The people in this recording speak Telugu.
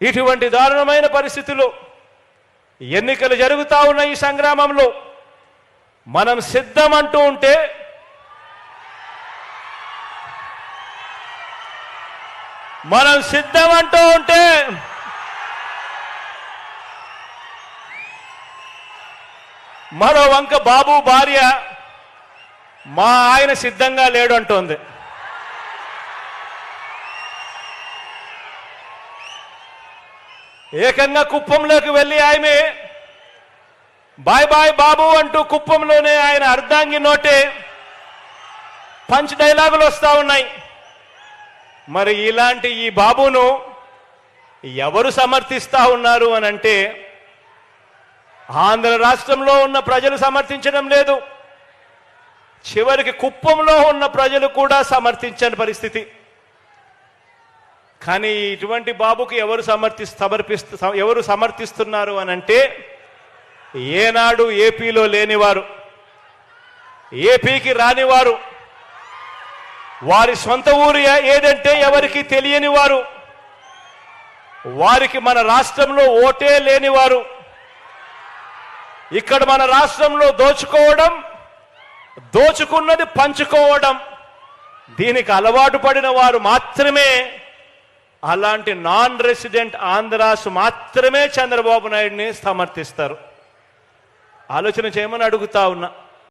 ఇటువంటి దారుణమైన పరిస్థితులు ఎన్నికలు జరుగుతూ ఉన్న ఈ సంగ్రామంలో మనం సిద్ధం అంటూ ఉంటే మనం సిద్ధం అంటూ ఉంటే మరో వంక బాబు భార్య మా ఆయన సిద్ధంగా లేడు అంటోంది. ఏకంగా కుప్పంలోకి వెళ్ళి ఆమె బాయ్ బాయ్ బాబు అంటూ కుప్పంలోనే ఆయన అర్ధాంగి నోటే పంచ్ డైలాగులు వస్తూ ఉన్నాయి. మరి ఇలాంటి ఈ బాబును ఎవరు సమర్థిస్తా ఉన్నారు అని అంటే ఆంధ్ర రాష్ట్రంలో ఉన్న ప్రజలు సమర్థించడం లేదు. చివరికి కుప్పంలో ఉన్న ప్రజలు కూడా సమర్థించని పరిస్థితి. కానీ ఇటువంటి బాబుకు ఎవరు సమర్థి సమర్పిస్తు ఎవరు సమర్థిస్తున్నారు అని అంటే ఏనాడు ఏపీలో లేనివారు. ఏపీకి రానివారు. వారి సొంత ఊరు ఏదంటే ఎవరికి తెలియని వారు వారికి మన రాష్ట్రంలో ఓటే లేనివారు. ఇక్కడ మన రాష్ట్రంలో దోచుకోవడం దోచుకున్నది పంచుకోవడం దీనికి అలవాటు పడిన వారు మాత్రమే అలాంటి నాన్ రెసిడెంట్ ఆంధ్రాస్ మాత్రమే చంద్రబాబు నాయుడిని సమర్థిస్తారు. ఆలోచన చేయమని అడుగుతా ఉన్నా.